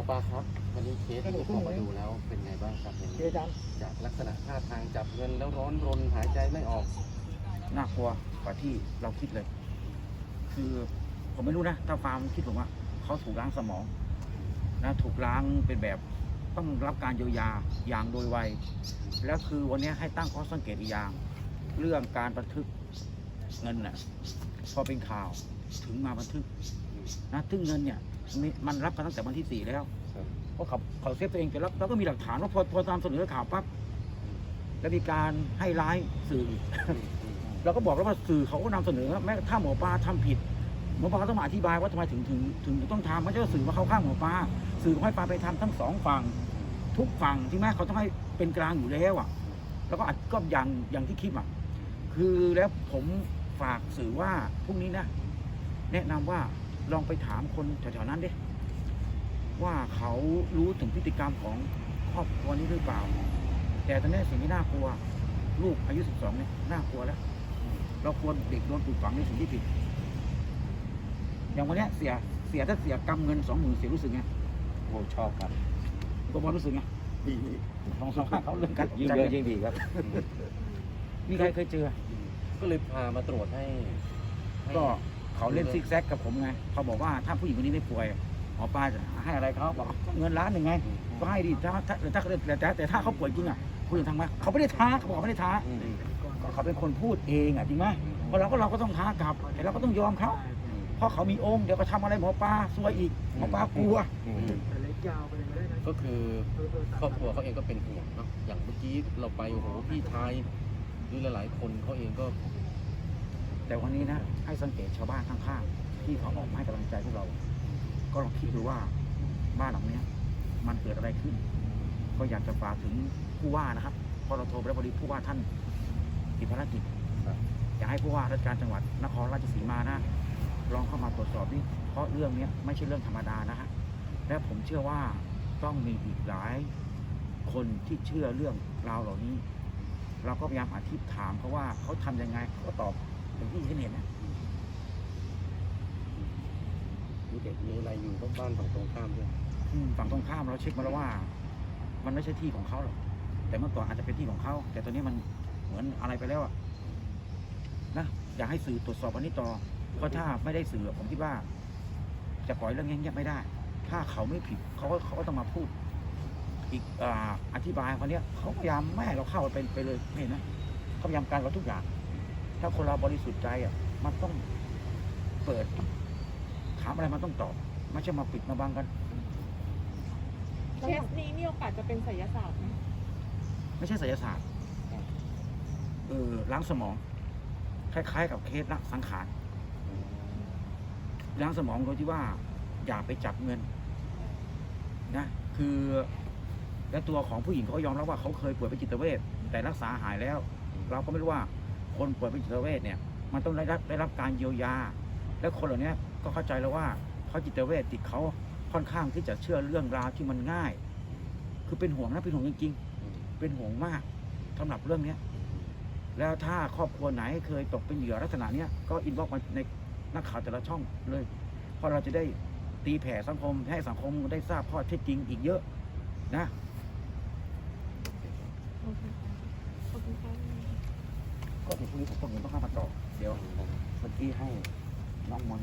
อปลาครับ วันนี้เคสที่เข้ามาดูแล้วเป็นไงบ้างครับเห็นเจ๊จันจากลักษณะท่าทางจับเงินแล้วร้อนรนหายใจไม่ออก น่ากลัวกว่าที่เราคิดเลย คือผมไม่รู้นะถ้าฟาร์มคิดผมว่าเขาถูกล้างสมองนะถูกล้างเป็นแบบต้องรับการเยียวยาอย่างโดยไวแล้วคือวันนี้ให้ตั้งข้อสังเกตอีกอย่าง เรื่องการบันทึกเงินน่ะพอเป็นข่าวถึงมาบันทึกนะซึ่งเงินเนี่ย มีมันรับกันตั้งแต่วันที่สี่แล้วครับ เพราะเขาเขาเซฟตัวเองแต่แล้วเราก็มีหลักฐานว่าพอพอตามเสนอข่าวปั๊บแล้วมีการให้ร้ายสื่อเราก็บอกแล้วว่าสื่อเขาก็นำเสนอแม้ถ้าหมอปลาทำผิดหมอปลาก็ต้องมาอธิบายว่าทำไมถึงถึงถึงต้องทำไม่ใช่ว่าสื่อมาเข้าข้างหมอปลาสื่อให้ปลาไปทำทั้งสองฝั่งทุกฝั่งที่แม้เขาต้องให้เป็นกลางอยู่แล้วอะ แล้วก็อาจก็อย่างอย่างที่คลิปอะคือแล้วผมฝากสื่อว่าพรุ่งนี้นะแนะนำว่า ลองไปถามคนแถวๆนั้นดิว่าเขารู้ถึงพฤติกรรมของครอบครัวนี้หรือเปล่า แต่ตอนนี้สิ่งที่น่ากลัว ลูกอายุ12เนี่ยน่ากลัวแล้ว เราควรเด็กโดนปลูกฝังในสิ่งที่ผิด อย่างวันเนี้ยเสียเสียถ้าเสียกำเงินสองหมื่นเสียรู้สึกไงโอ้ชอบครับก็บอลรู้สึกไงลองสัมภาษณ์เขาเรื่องการยิ่งใจเยอะยิ่งดีครับ มีใครเคยเจอ ก็เลยพามาตรวจให้ให้ก็ เขาเล่นซิกแซกกับผมไงเขาบอกว่าถ้าผู้หญิงคนนี้ไม่ป่วยหมอปลาจะให้อะไรเขาบอกเงินล้านหนึ่งไงก็ให้ดิถ้าถ้าถ้าแต่แต่แต่ถ้าเขาป่วยจริงอะคุณจะทำไหมเขาไม่ได้ท้าเขาบอกเขาไม่ได้ท้าอืมก็เขาเป็นคนพูดเองอะจริงไหมเพราะเราก็เราก็ต้องท้ากลับแต่เราก็ต้องยอมเขาเพราะเขามีองค์เดี๋ยวก็ทำอะไรหมอปลาซวยอีกหมอปลากลัวอืมก็คือครอบครัวเขาเองก็เป็นห่วงเนาะอย่างเมื่อกี้เราไปโอ้โหพี่ชายหรือหลายๆคนเขาเองก็ แต่วันนี้นะให้สังเกตชาวบ้านข้างๆที่เขาออกมาให้กำลังใจพวกเรา ก็ลองคิดดูว่าบ้านหลังเนี้ยมันเกิดอะไรขึ้น ก็อยากจะฝากถึงผู้ว่านะครับเพอเราโทรไปแล้วพอดีผู้ว่าท่านติดภารกิจอยากให้ผู้ว่าราชการจังหวัดนครราชสีมานะลองเข้ามาตรวจสอบนี่เพราะเรื่องนี้ไม่ใช่เรื่องธรรมดานะฮะและผมเชื่อว่าต้องมีอีกหลายคนที่เชื่อเรื่องราวเหล่านี้ เราก็พยายามอธิบถามเขาะว่าเขาทำยังไงเขาก็ตอบ อย่างที่เห็นเห็นนะมีเด็กมีอะไรอยู่ก็บ้านฝั่งตรงข้ามด้วยอืมฝั่งตรงข้ามเราเช็คมาแล้วว่า มันไม่ใช่ที่ของเขาหรอกแต่เมื่อก่อนอาจจะเป็นที่ของเขาแต่ตอนนี้มันเหมือนอะไรไปแล้วอะนะอยากให้สื่อตรวจสอบอันนี้ต่อเพราะถ้าไม่ได้สื่อผมคิดว่า จะปล่อยเรื่องเงียบๆไม่ได้ ถ้าเขาไม่ผิดเขาก็เขาก็ต้องมาพูด อีกอ่าอธิบายคนเนี้ยเขาพยายามไม่ให้เราเข้าไปไปเลยไม่เห็นไหมเขาพยายามการเราทุกอย่าง ถ้าคนเราบริสุทธิ์ใจอะ มันต้องเปิด ถามอะไรมันต้องตอบ ไม่ใช่มาปิดมาบังกัน เคสนี้มีโอกาสจะเป็นไสยศาสตร์ไหมไม่ใช่ศิลศาสตร์ เออล้างสมอง คล้าย ๆ กับเคสละสังขาร ล้างสมองโดยที่ว่า อย่าไปจับเงิน นะ คือ และตัวของผู้หญิงเขาก็ยอมรับว่าเขาเคยป่วยเป็นจิตเวชแต่รักษาหายแล้ว เราก็ไม่รู้ว่า คนป่วยเป็นจิตเวชเนี่ยมันต้องได้รับได้รับการเยียวยา และคนเหล่านี้ก็เข้าใจแล้วว่าเขาจิตเวชติดเขาค่อนข้างที่จะเชื่อเรื่องราวที่มันง่าย คือเป็นห่วงนะเป็นห่วงจริงๆ เป็นห่วงมากสำหรับเรื่องเนี้ยแล้วถ้าครอบครัวไหนเคยตกเป็นเหยื่อลักษณะเนี้ยก็อินบ็อกมาในนักข่าวแต่ละช่องเลยเพราะเราจะได้ตีแผ่สังคมให้สังคมได้ทราบข้อเท็จจริงอีกเยอะนะ โอเคค่ะขอบคุณค่ะ ก็ เดี๋ยวพรุ่งนี้ผมต้องต้องเข้ามาต่อเดี๋ยวเมื่อกี้ให้น้องมอน